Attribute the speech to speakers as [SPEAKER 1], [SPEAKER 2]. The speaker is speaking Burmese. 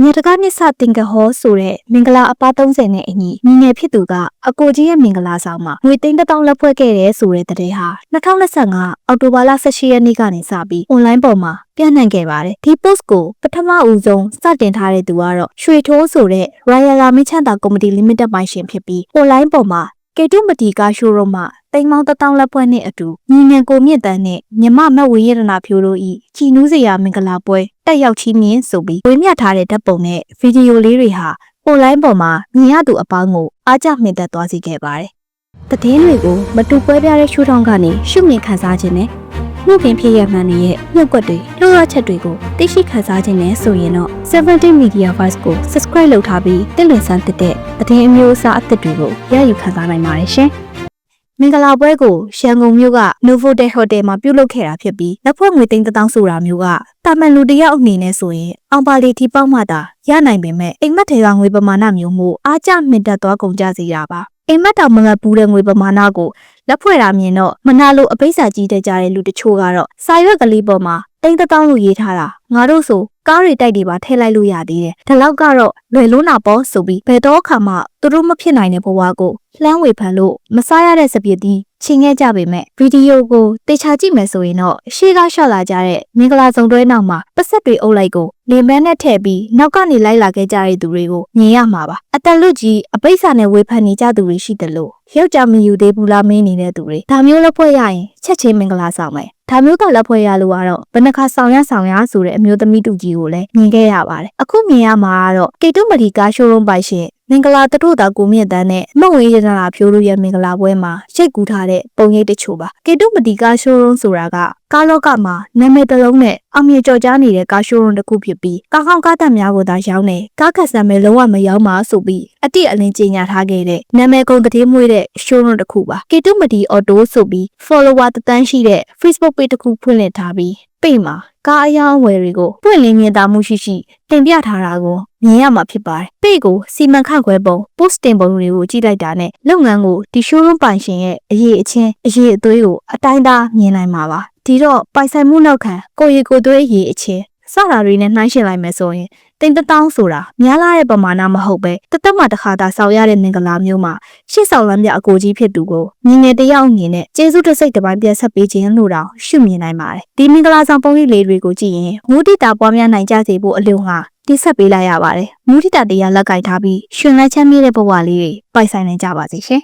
[SPEAKER 1] မြေတကားနစ်ဆတင်ကဟောဆိုတဲ့မင်္ဂလာအပါ30နဲ့အညီညီငယ်ဖြစ်သူကအကိုကြီးရဲ့မင်္ဂလာဆောင်မှာငွေသိန်းတစ်တောင်းလက်ဖွဲ့ခဲ့တဲ့ဆိုတဲ့တဲ့ဟာ2025အောက်တိုဘာလ18ရက်နေ့ကနေစပြီး online ပေါ်မှာပြန့်နှံ့ခဲ့ပါတယ်ဒီ post ကိုပထမဦးဆုံးစတင်ထားတဲ့သူကတော့ရွှေထိုးဆိုတဲ့ Royal Army ချန်တာ Comedy Limited ပိုင်ရှင်ဖြစ်ပြီး online ပေါ်မှာ ကေတုမတီကာရှိုးရုံးမှာတိမ်မောင်းတစ်တောင်းလက်ပွဲနဲ့အတူညီငယ်ကိုမြင့်တန်းနဲ့မြမမတ်ဝေရတနာဖြိုးတို့ဤချီနူးစရာမင်္ဂလာပွဲတက်ရောက်ချင်းမြင်ဆိုပြီးဝေမျှထားတဲ့ဓာတ်ပုံနဲ့ဗီဒီယိုလေးတွေဟာ online ပေါ်မှာမြင်ရသူအပေါင်းကိုအားကျမြင့်သက်သွားစေခဲ့ပါတယ်။သတင်းတွေကိုမတူပွဲပြားတဲ့ရှုထောင့်ကနေရှုမြင်ခန်းစားခြင်းနဲ့ မှုခင်ဖြစ်ရမှန်ရဲ့မြုပ်ကွက်တွေလှုပ်ရချက်တွေကိုသိရှိခန်းစားခြင်းနဲ့ဆိုရင်တော့17 Media Voice ကို Subscribe လုပ်ထားပြီးတင်လွင်ဆန်းတက်တဲ့သတင်းအမျိုးအစားအသစ်တွေကိုရယူခန်းစားနိုင်ပါတယ်ရှင်။မင်္ဂလာပွဲကိုရန်ကုန်မြို့က Novotel Hotel မှာပြုလုပ်ခဲ့တာဖြစ်ပြီးလက်ဖွဲ့ငွေသိန်းတစ်သောင်းဆိုတာမျိုးကတာမန်လူတစ်ယောက်အနေနဲ့ဆိုရင်အောင်ပါလီတီပေါက်မှသာရနိုင်ပေမဲ့အိမ်မက်ထေကငွေပမာဏမျိုးမှုအားကျမြင့်တက်သွားကုန်ကြစေတာပါ အိမ်မက်တောင်မငတ်ဘူးတဲ့ငွေပမာဏကိုလက်ဖွဲ့တာမြင်တော့မနာလိုအပိဿာကြီးတဲ့ကြတဲ့လူတချို့ကတော့စာရွက်ကလေးပေါ်မှာတိန်းတစ်တောင်းလို့ရေးထားတာ ငါတို့ဆိုကားတွေတိုက်တွေပါထည့်လိုက်လို့ရသေးတယ်ဒါလောက်ကတော့လွယ်လုံးနာပေါ့ဆိုပြီးဘယ်တော့အခါမှသူတို့မဖြစ်နိုင်တဲ့ဘဝကိုလှမ်းဝေဖန်လို့မစားရတဲ့စပစ်တီးချင်းခဲ့ကြပေမဲ့ဗီဒီယိုကိုတေချာကြည့်မယ်ဆိုရင်တော့ရှေ့ကရှော့လာကြတဲ့မင်္ဂလာဆောင်တွဲနောက်မှာပတ်ဆက်တွေအုပ်လိုက်ကိုလင်ပန်းနဲ့ထည့်ပြီးနောက်ကနေလိုက်လာခဲ့ကြတဲ့သူတွေကိုမြင်ရမှာပါအတန်လွတ်ကြီးအပိဿာနဲ့ဝေဖန်နေကြသူတွေရှိတယ်လို့ယောက်ျားမယူသေးဘူးလားမင်းနေတဲ့သူတွေဒါမျိုးလက်ဖွဲ့ရရင်ချက်ချင်းမင်္ဂလာဆောင်မယ် ဒါမျိုးကလက်ဖွဲ့ရလို့ကတော့ဘယ်နှခါဆောင်ရဆောင်ရဆိုတဲ့အမျိုးသမီးတူကြီးကိုလည်းမြင်ခဲ့ရပါတယ်အခုမြင်ရမှာကတော့ကေတုမတီကာရှိုးရုံးပိုင်ရှင်မင်္ဂလာတတို့တာကိုမြင့်တန်းနဲ့မုံဝေးရတနာဖြိုးတို့ရဲ့မင်္ဂလာပွဲမှာရှိတ်ကူးထားတဲ့ပုံရိပ်တချို့ပါကေတုမတီကာရှိုးရုံးဆိုတာကကားလောကမှာနာမည်တစ်လုံးနဲ့ အောင်မြင်ကြော်ကြားနေတဲ့ကားရှိုးရုံးတစ်ခုဖြစ်ပြီးကားကောင်းကားတက်များကိုသာရောင်းနေကားခက်ဆံမဲ့လုံးဝမရောင်းပါဆိုပြီးအတိအလင်းကြေညာထားခဲ့တဲ့နာမည်ကုန်သတင်းမွေးတဲ့ရှိုးရုံးတစ်ခုပါကေတုမတီအော်တိုဆိုပြီး follower တသန်းရှိတဲ့ Facebook page တစ်ခုဖွင့်လှစ်ထားပြီးပိတ်မှာကားအယောင်းအဝယ်တွေကိုပွင့်လင်းမြင်သာမှုရှိရှိတင်ပြထားတာကိုမြင်ရမှာဖြစ်ပါတယ်။ပိတ်ကိုစီမံခန့်ခွဲပုံ post တင်ပုံတွေကိုကြည့်လိုက်တာနဲ့လုပ်ငန်းကိုဒီ showroom ပိုင်ရှင်ရဲ့အရေးအချင်းအရေးအသွေးကိုအတိုင်းသားမြင်နိုင်မှာပါ။ ဒီတော့ပိုင်ဆိုင်မှုနောက်ခံကိုရီကိုသွေးအရေးအချင်းစတာတွေနဲ့နှိုင်းယှဉ်လိုက်မယ်ဆိုရင်တင်တတောင်းဆိုတာများလာတဲ့ပမာဏမဟုတ်ပဲတသက်မှတစ်ခါသာဆောင်ရတဲ့မင်္ဂလာမျိုးမှာရှေ့ဆောင်လမ်းပြအကိုကြီးဖြစ်သူကိုမြင်ငယ်တယောက်အနေနဲ့ကျေးဇူးတစ်စိတ်တစ်ပိုင်းပြဆက်ပေးခြင်းလို့တောင်ရှုမြင်နိုင်ပါတယ်ဒီမင်္ဂလာဆောင်ပုံရိပ်လေးတွေကိုကြည့်ရင်မူတိတာပွားများနိုင်ကြစေဖို့အလို့ငှာတိဆက်ပေးလိုက်ရပါတယ်မူတိတာတရားလက်ကင်ထားပြီးရှင်လက်ချမ်းမြေတဲ့ဘဝလေးတွေပိုက်ဆိုင်နိုင်ကြပါစေရှင်